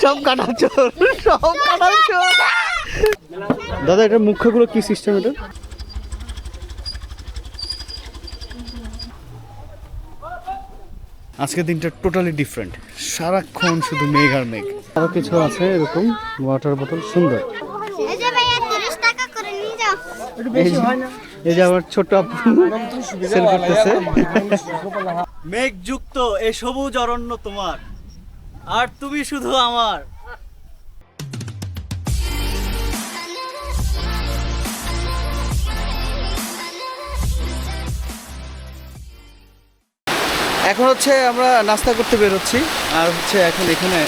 সব কাটা চোর সব কাটা চোর দাদা এটা মুখ্যগুলো কি সিস্টেম এটা? আজকের দিনটা টোটালি ডিফারেন্ট সারাক্ষণ শুধু মেঘ আর মেঘ। আরও কিছু আছে এরকম? ওয়াটার বোতল সুন্দর। এই যে ভাইয়া তিরিশ টাকা করে নিয়ে যাও। এই যে- এই যে আমার ছোট সেল করতেছে। মেঘযুক্ত এই সবুজ অরণ্য তোমার। আর তুমি শুধু আমার। এখন হচ্ছে আমরা নাস্তা করতে বেরোচ্ছি, আর হচ্ছে এখন এখানে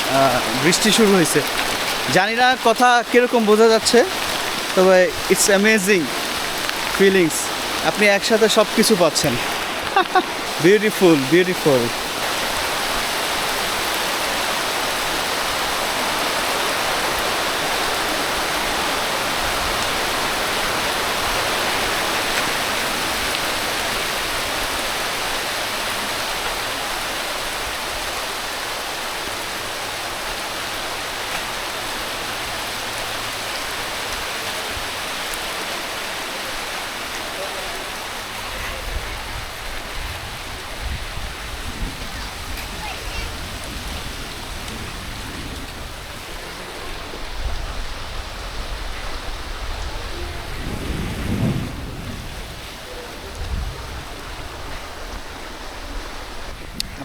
বৃষ্টি শুরু হয়েছে। জানি না কথা কীরকম বোঝা যাচ্ছে, তবে ইটস অ্যামেজিং ফিলিংস আপনি একসাথে সব কিছু পাচ্ছেন। বিউটিফুল বিউটিফুল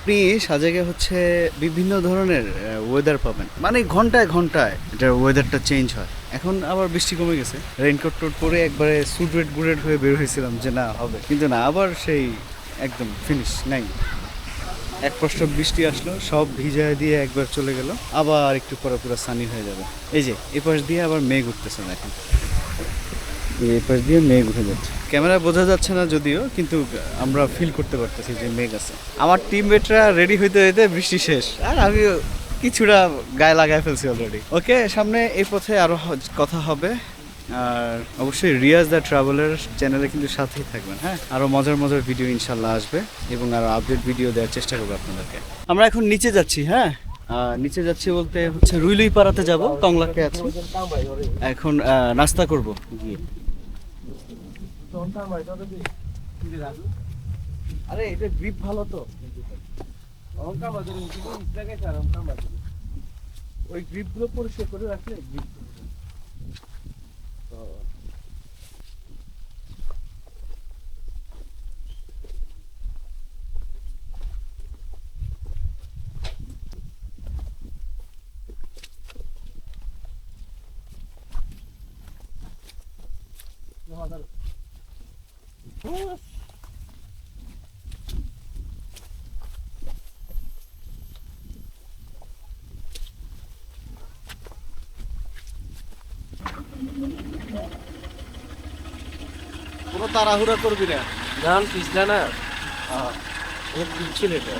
আপনি সাজেকে হচ্ছে বিভিন্ন ধরনের ওয়েদার পাবেন। মানে ঘন্টায় ঘন্টায় এটার ওয়েদারটা চেঞ্জ হয়। এখন আবার বৃষ্টি কমে গেছে। রেইনকোট টোট পরে একবারে সুডরেড বুডেড হয়ে বের হয়েছিলাম যে না, হবে। কিন্তু না, আবার সেই একদম ফিনিশ নাই। এক প্রশ্ন বৃষ্টি আসলো, সব ভিজায় দিয়ে একবার চলে গেল। আবার একটু পরে পুরো সানি হয়ে যাবে। এই যে এই পাশ দিয়ে আবার মেঘ উঠতেছে দেখেন। এই পাশ দিয়ে মেঘ উঠে যাচ্ছে। ক্যামেরা বোঝা যাচ্ছে না যদিও, কিন্তু আমরা ফিল করতে পারতেছি যে মেঘ আছে। আমার টিমমেটরা রেডি হইতে হইতে বৃষ্টি শেষ। আর আমি কিছুটা গায়ে লাগায় ফেলছি অলরেডি ওকে সামনে এই পথে আরও কথা হবে। আর অবশ্যই রিয়াজ দ্য ট্রাভেলার চ্যানেলে কিন্তু সাথেই থাকবেন হ্যাঁ? আরও মজার মজার ভিডিও ইনশাল্লাহ আসবে এবং আরও আপডেট ভিডিও দেওয়ার চেষ্টা করব আপনাদেরকে। আমরা এখন নিচে যাচ্ছি হ্যাঁ? নিচে যাচ্ছি বলতে হচ্ছে রুইলুই পাড়াতে যাব টংলাকে আছি। এখন নাস্তা করব। গিয়ে আরে এটা গ্রিপ ভালো তো। ওই গ্রিপগুলো পরিষ্কার করে রাখলে grip কোনো তাড়াহুড়া করবি না। ধান পিছলা না পিচ্ছিল এটা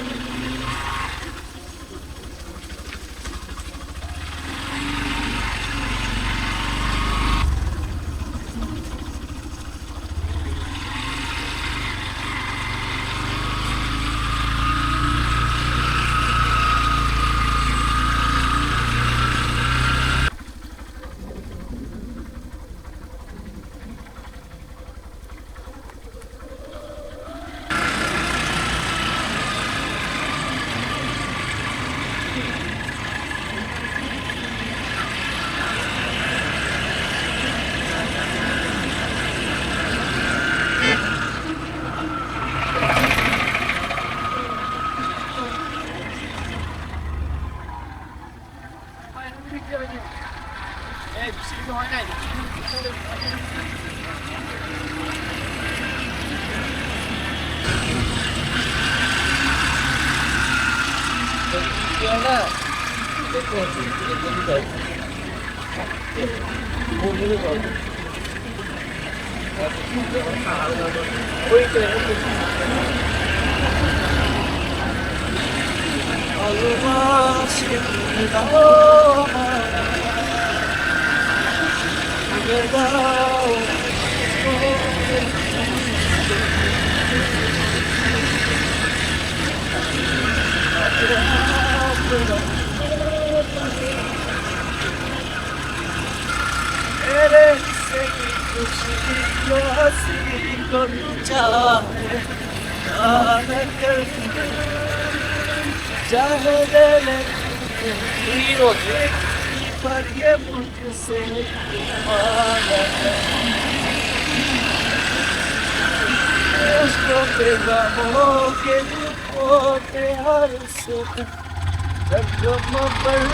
뛰어나 내꺼 이게 뭔가 모르는 거 같아 보이게 해보겠습니다. Evet, sevgili kuşu, ya sevgili gonca, Cahedeler, iyi olacak, fark उसको बेगमो के होते हर सुख जगम पर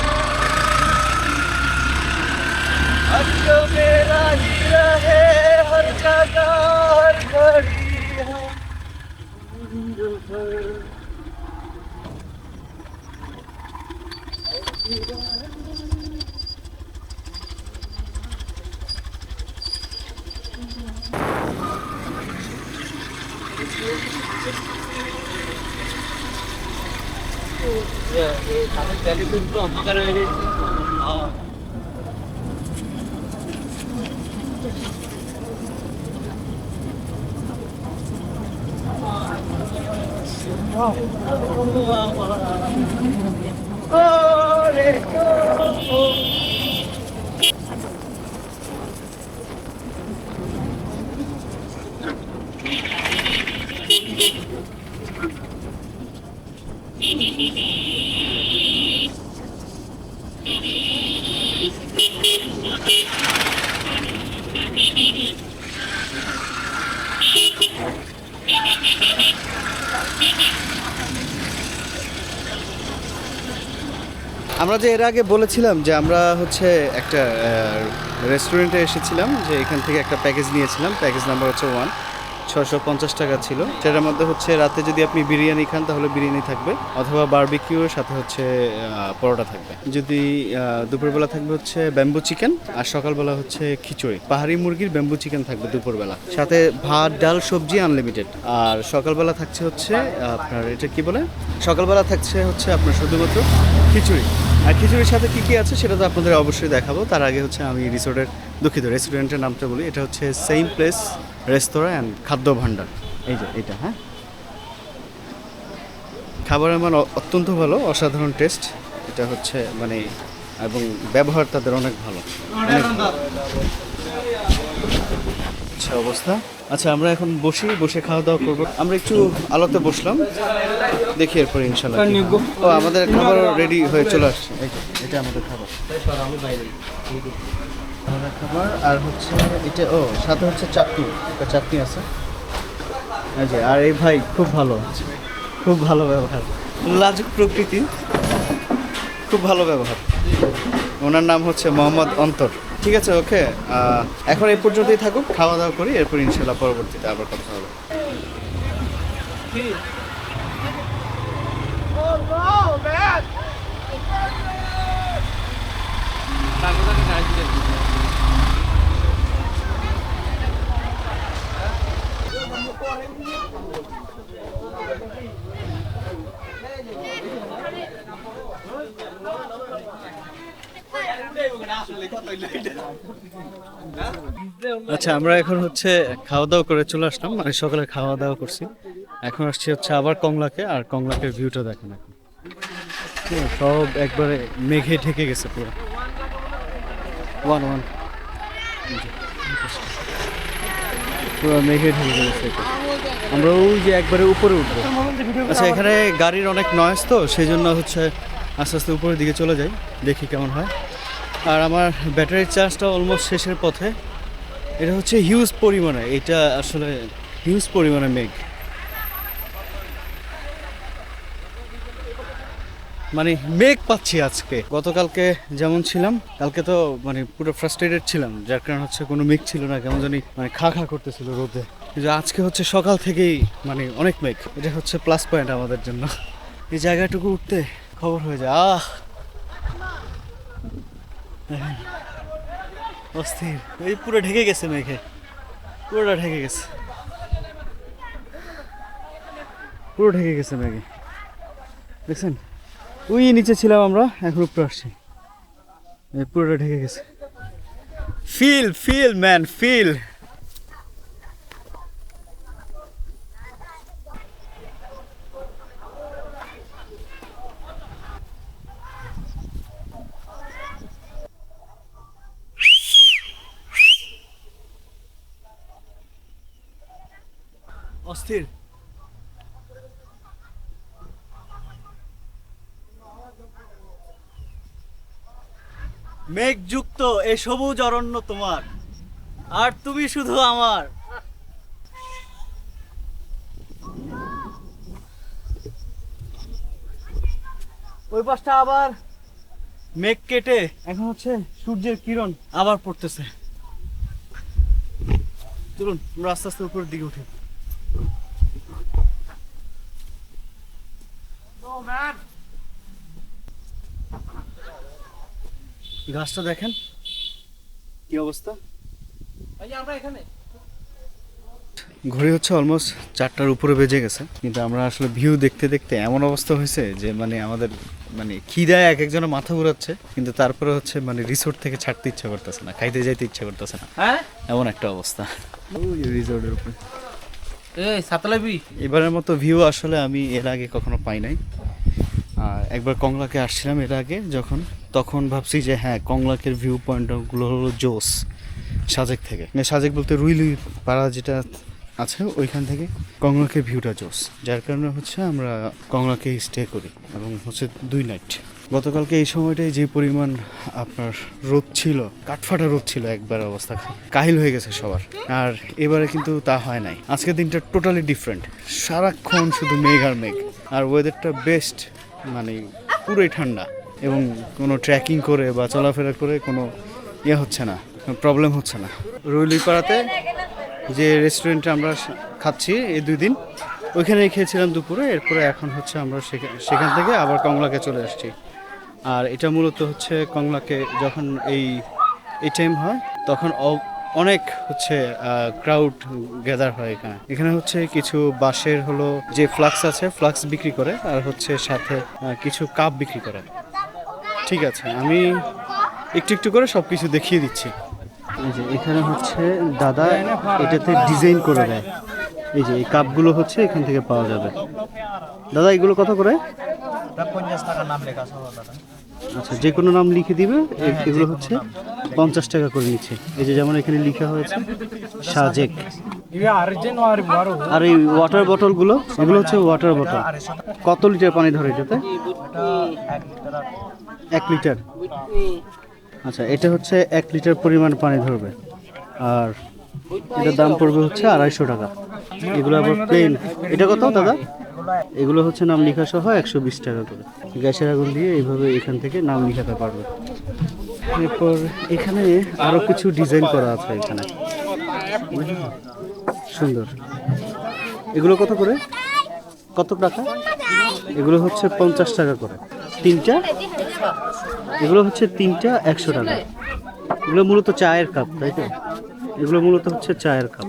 अजो मेरा ही रहे हर जगह हर घड़ी है पर আমরা যে এর আগে বলেছিলাম যে আমরা হচ্ছে একটা রেস্টুরেন্টে এসেছিলাম, যে এখান থেকে একটা প্যাকেজ নিয়েছিলাম প্যাকেজ নাম্বার হচ্ছে ওয়ান ছশো পঞ্চাশ টাকা ছিল সেটার মধ্যে হচ্ছে রাতে যদি আপনি বিরিয়ানি খান তাহলে বিরিয়ানি থাকবে, অথবা বারবিকিউর সাথে হচ্ছে পরোটা থাকবে। যদি দুপুরবেলা থাকবে হচ্ছে ব্যাম্বু চিকেন আর সকালবেলা হচ্ছে খিচুড়ি। পাহাড়ি মুরগির ব্যাম্বু চিকেন থাকবে দুপুরবেলা। সাথে ভাত, ডাল, সবজি আনলিমিটেড আর সকালবেলা থাকছে হচ্ছে, আপনার এটা কি বলে? সকালবেলা থাকছে হচ্ছে আপনার শুধুমাত্র খিচুড়ি। আর খিচুড়ির সাথে কী কী আছে সেটা তো আপনাদের অবশ্যই দেখাবো। তার আগে হচ্ছে আমি রিসোর্টের দুঃখিত রেস্টুরেন্টের নামটা বলি। এটা হচ্ছে সেম প্লেস, রেস্তোরাঁ অ্যান্ড খাদ্য ভাণ্ডার এই যে, এটা হ্যাঁ? খাবারের আমার অত্যন্ত ভালো, অসাধারণ টেস্ট এটা হচ্ছে মানে এবং ব্যবহার তাদের অনেক ভালো। আচ্ছা অবস্থা। আচ্ছা আমরা এখন বসি বসে খাওয়া দাওয়া করব। আমরা একটু আলোতে বসলাম। দেখি এরপর ইনশাল্লাহ ও আমাদের খাবার রেডি হয়ে চলে আসছে। এটা আমাদের খাবার। আমাদের খাবার আর হচ্ছে এটা ও সাথে হচ্ছে চাটনি। একটা চাটনি আছে। যে আর এই ভাই খুব ভালো। খুব ভালো ব্যবহার। লাজুক প্রকৃতি। খুব ভালো ব্যবহার। ওনার নাম হচ্ছে মোহাম্মদ অন্তর। ঠিক আছে ওকে এখন এই পর্যন্তই থাকুক খাওয়া দাওয়া করি, এরপর ইনশাল্লাহ পরবর্তীতে আবার কথা হবে। আচ্ছা আমরা এখন হচ্ছে খাওয়া দাওয়া করে চলে আসলাম। মানে সকালে খাওয়া দাওয়া করছি। এখন আসছি হচ্ছে আবার কংলাকে আর কংলাকের ভিউটা দেখেন এখন। সব একবারে মেঘে ঢেকে গেছে পুরো। ওয়ান ওয়ান পুরো মেঘে ঢেকে গেছে। আমরা ওই যে একবারে উপরে উঠবো। আচ্ছা এখানে গাড়ির অনেক নয়েস তো, সেই জন্য হচ্ছে আস্তে আস্তে উপরের দিকে চলে যাই, দেখি কেমন হয়। আর আমার ব্যাটারির চার্জটা অলমোস্ট শেষের পথে। এটা হচ্ছে হিউজ পরিমাণে, এটা আসলে হিউজ পরিমাণে মেঘ। মানে মেঘ পাচ্ছি আজকে। গতকালকে যেমন ছিলাম, কালকে তো মানে পুরো ফ্রাস্ট্রেটেড ছিলাম, যার কারণে হচ্ছে কোনো মেঘ ছিল না, কেমন জানি মানে খা খা করতেছিল রোদে। কিন্তু আজকে হচ্ছে সকাল থেকেই মানে অনেক মেঘ, এটা হচ্ছে প্লাস পয়েন্ট আমাদের জন্য। এই জায়গাটুকু উঠতে খবর হয়ে যায়, আহ দেখেন। অস্থির। এই পুরো ঢেকে গেছে মেঘে। পুরোটা ঢেকে গেছে। পুরো ঢেকে গেছে মেঘে। দেখছেন? ওই নিচে ছিলাম আমরা, এখন উপরে আসছি। পুরোটা ঢেকে গেছে। ফিল ফিল ম্যান ফিল অস্থির মেঘযুক্ত, এ সবুজ অরণ্য তোমার। আর তুমি শুধু আমার। ওই পাশটা আবার মেঘ কেটে, এখন হচ্ছে সূর্যের কিরণ আবার পড়তেছে। চলুন, আমরা আস্তে আস্তে উপরের দিকে উঠি। গাছটা দেখেন। কি অবস্থা? ঘড়ি হচ্ছে অলমোস্ট চারটার উপরে বেজে গেছে কিন্তু আমরা আসলে ভিউ দেখতে দেখতে এমন অবস্থা হয়েছে যে মানে আমাদের মানে খিদায় এক একজনের মাথা ঘুরাচ্ছে কিন্তু তারপরে হচ্ছে মানে রিসোর্ট থেকে ছাড়তে ইচ্ছা করতেছে না খাইতে যাইতে ইচ্ছা করতেছে না। হ্যাঁ? এমন একটা অবস্থা। রিসোর্টের উপরে। এই সাতলাবি। এবারের মতো ভিউ আসলে আমি এর আগে কখনো পাই নাই। আর একবার কংলাকে আসছিলাম এর আগে যখন। তখন ভাবছি যে হ্যাঁ কংলাকের ভিউ পয়েন্টগুলো হলো জোস সাজেক থেকে। মানে সাজেক বলতে রুইলুই পাড়া যেটা আছে ওইখান থেকে কংলাকের ভিউটা জোস যার কারণে হচ্ছে আমরা কংলাকে স্টে করি এবং হচ্ছে দুই নাইট গতকালকে এই সময়টাই যে পরিমাণ আপনার রোদ ছিল, কাঠফাটা রোদ ছিল একবার অবস্থা কাহিল হয়ে গেছে সবার। আর এবারে কিন্তু তা হয় নাই। আজকের দিনটা টোটালি ডিফারেন্ট সারাক্ষণ শুধু মেঘ আর মেঘ। আর ওয়েদারটা বেস্ট মানে পুরোই ঠান্ডা। এবং কোনো ট্রেকিং করে বা চলাফেরা করে কোনো ইয়ে হচ্ছে না প্রবলেম হচ্ছে না। রুইলিপাড়াতে যে রেস্টুরেন্টে আমরা খাচ্ছি এই দুই দিন, ওইখানেই খেয়েছিলাম দুপুরে, এরপরে এখন হচ্ছে আমরা সেখা- সেখান থেকে আবার কংলাকে চলে আসছি। আর এটা মূলত হচ্ছে কংলাকে যখন এই এই টাইম হয়, তখন অনেক হচ্ছে ক্রাউড গ্যাদার হয় এখানে। এখানে হচ্ছে কিছু বাঁশের হলো যে ফ্লাক্স আছে ফ্লাক্স বিক্রি করে, আর হচ্ছে সাথে কিছু কাপ বিক্রি করে। ঠিক আছে আমি একটু একটু করে সব কিছু দেখিয়ে দিচ্ছি। এই যে এখানে হচ্ছে দাদা এটাতে ডিজাইন করে দেয়। এই যে এই কাপগুলো হচ্ছে এখান থেকে পাওয়া যাবে। দাদা এগুলো কত করে? পঞ্চাশ টাকা নাম লেখা দাদা। আচ্ছা যে কোনো নাম লিখে দিবে এ- এগুলো হচ্ছে পঞ্চাশ টাকা করে নিচ্ছে। এই যে যেমন এখানে লিখা হয়েছে সাজেক। ইয়ে আর আর এই ওয়াটার বটলগুলো এগুলো হচ্ছে ওয়াটার বটল কত লিটার পানি ধরে এটাতে? এক লিটার। আচ্ছা এটা হচ্ছে এক লিটার পরিমাণ পানি ধরবে। আর এটার দাম পড়বে হচ্ছে আড়াইশো টাকা। এগুলো আবার প্লেন এটা কত দাদা? এগুলো হচ্ছে নাম লেখা সহ একশো বিশ টাকা করে। গ্যাসের আগুন দিয়ে এইভাবে এখান থেকে নাম লেখাতে পারবে। এরপর এখানে আরও কিছু ডিজাইন করা আছে এখানে। সুন্দর। এগুলো কত করে? কত টাকা? এগুলো হচ্ছে পঞ্চাশ টাকা করে। তিনটা? এগুলো হচ্ছে তিনটা একশো টাকা। এগুলো মূলত চায়ের কাপ তাই তো? এগুলো মূলত হচ্ছে চায়ের কাপ।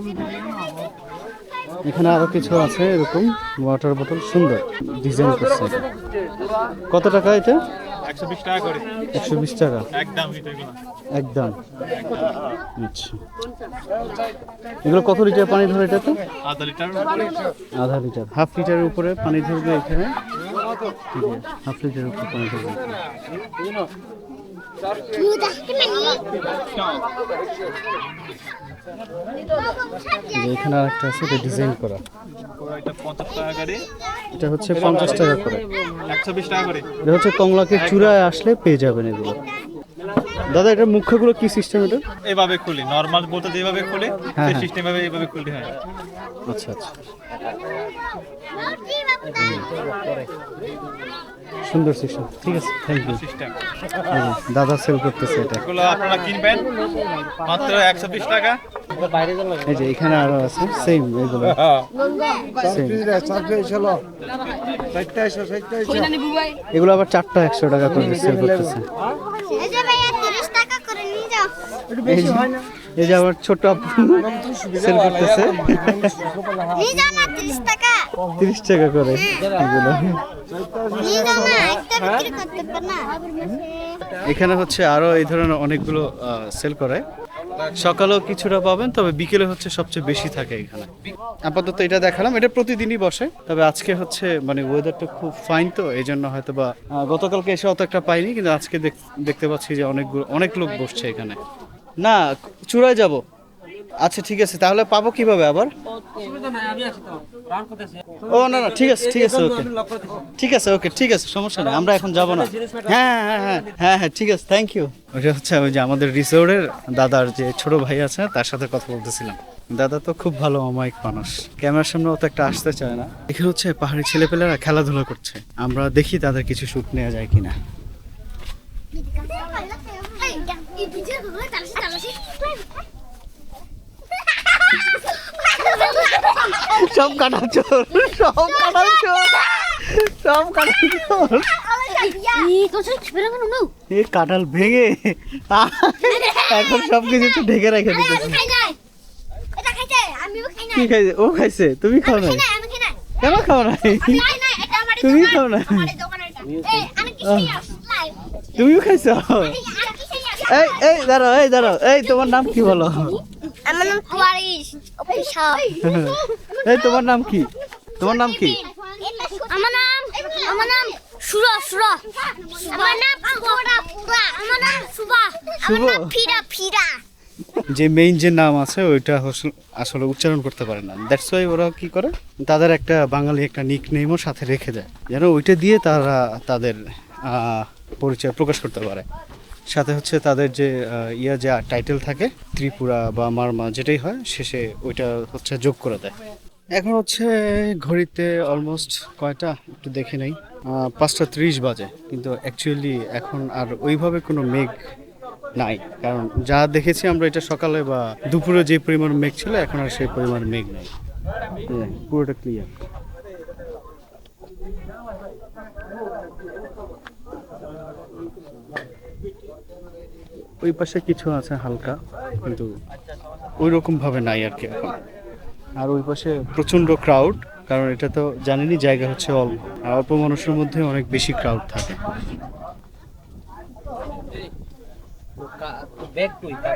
এখানে আরও কিছু আছে এরকম ওয়াটার বোতল সুন্দর ডিজাইন করছে। কত টাকা এটা? একশো বিশ টাকা করে। একশো বিশ টাকা? একদম একদম। আচ্ছা। এগুলো কত লিটার পানি ধরে আধা লিটার। আধা লিটার। হাফ লিটারের উপরে পানি ধরবে এখানে। উপরে পানি এখানে। যে এখানে আরেকটা আছে এটা ডিজাইন করা। এটা পঞ্চাশ টাকা করে এটা হচ্ছে পঞ্চাশ টাকা করে। একশো বিশ টাকা করে এটা হচ্ছে কমলাকে চূড়ায় আসলে পেয়ে যাবেন এগুলো। দাদা এটার মুখ্যগুলো কি সিস্টেম এটা? এভাবে খুলি নর্মাল বোতল যেভাবে খুলে হ্যাঁ, সেই হ্যাঁ। সিস্টেম ভাবে এভাবে খুলতে হয়। আচ্ছা আচ্ছা। সুন্দর সিস্টেম ঠিক আছে থ্যাংক ইউ দাদা সেল করতেছে এটা। এগুলো আপনারা কিনবেন মাত্র একশো বিশ টাকা। এই যে এখানে আরও আছে সেম এগুলো। সেম এগুলো আবার চারটা একশো টাকা করে সেল করতেছে। এই যে আমার ছোট আপু সেল করতেছে। যাও না তিরিশ টাকা তিরিশ টাকা করে। এগুলো। এখানে হচ্ছে আরও এই ধরনের অনেকগুলো সেল করে। সকালেও কিছুটা পাবেন, তবে বিকেলে হচ্ছে সবচেয়ে বেশি থাকে এখানে। আপাতত এটা দেখালাম, এটা প্রতিদিনই বসে। তবে আজকে হচ্ছে মানে ওয়েদারটা খুব ফাইন তো, এই জন্য হয়তো বা গতকালকে এসে অত একটা পাইনি, কিন্তু আজকে দেখ- দেখতে পাচ্ছি যে অনেকগুলো, অনেক লোক বসছে এখানে। না, চূড়ায় যাব। আচ্ছা ঠিক আছে তাহলে পাবো কীভাবে আবার? ও না না ঠিক আছে ঠিক আছে ওকে ঠিক আছে ওকে ঠিক আছে সমস্যা নেই আমরা এখন যাব না। হ্যাঁ হ্যাঁ হ্যাঁ হ্যাঁ হ্যাঁ ঠিক আছে থ্যাংক ইউ ওটা হচ্ছে ওই যে আমাদের রিসোর্টের দাদার যে ছোট ভাই আছে তার সাথে কথা বলতেছিলাম। দাদা তো খুব ভালো অমায়িক মানুষ। ক্যামেরার সামনে অত একটা আসতে চায় না। এখানে হচ্ছে পাহাড়ি ছেলেপেলেরা খেলাধুলা করছে। আমরা দেখি তাদের কিছু সুখ নেওয়া যায় কিনা। সব কাটা চোর সব কাটা চোর সব কাটা চোর। এ কাটাল ভেঙে এখন সব কিছু একটু ঢেকে রেখে দিতেছে। কি খাইছে? ও খাইছে তুমি খাও না কেন খাও না তুমি খাও না তুমিও খাইছ? এই এই দাঁড়ো এই দাঁড়ো এই তোমার নাম কি বলো? আমার নাম এই তোমার নাম কি? তোমার নাম কি? আমার নাম আমার নাম সুরা সুরা। আমার নাম পুরা পুরা আমার নাম সুবা। আমার শুভ? নাম ফিরা ফিরা। যে মেইন যে নাম আছে ওইটা আসলে উচ্চারণ করতে পারে না। দ্যাটস ওয়াই ওরা কি করে? তাদের একটা বাঙালি একটা নিক নেমও সাথে রেখে দেয়। যেন ওইটা দিয়ে তারা তাদের পরিচয় প্রকাশ করতে পারে। সাথে হচ্ছে তাদের যে ইয়া যে টাইটেল থাকে ত্রিপুরা বা মারমা যেটাই হয় শেষে ওইটা হচ্ছে যোগ করে দেয়। এখন হচ্ছে ঘড়িতে অলমোস্ট কয়টা? একটু দেখে নেই। পাঁচটা ত্রিশ বাজে কিন্তু অ্যাকচুয়ালি এখন আর ওইভাবে কোনো মেঘ নাই। কারণ যা দেখেছি আমরা এটা সকালে বা দুপুরে যে পরিমাণ মেঘ ছিল এখন আর সেই পরিমাণ মেঘ নাই। এই পুরোটা ক্লিয়ার ওই পাশে কিছু আছে হালকা কিন্তু ওই রকম ভাবে নাই আর কি এখন। আর ওই পাশে প্রচণ্ড ক্রাউড কারণ এটা তো জানেনই জায়গা হচ্ছে অল্প। আর অল্প মানুষের মধ্যে অনেক বেশি ক্রাউড থাকে।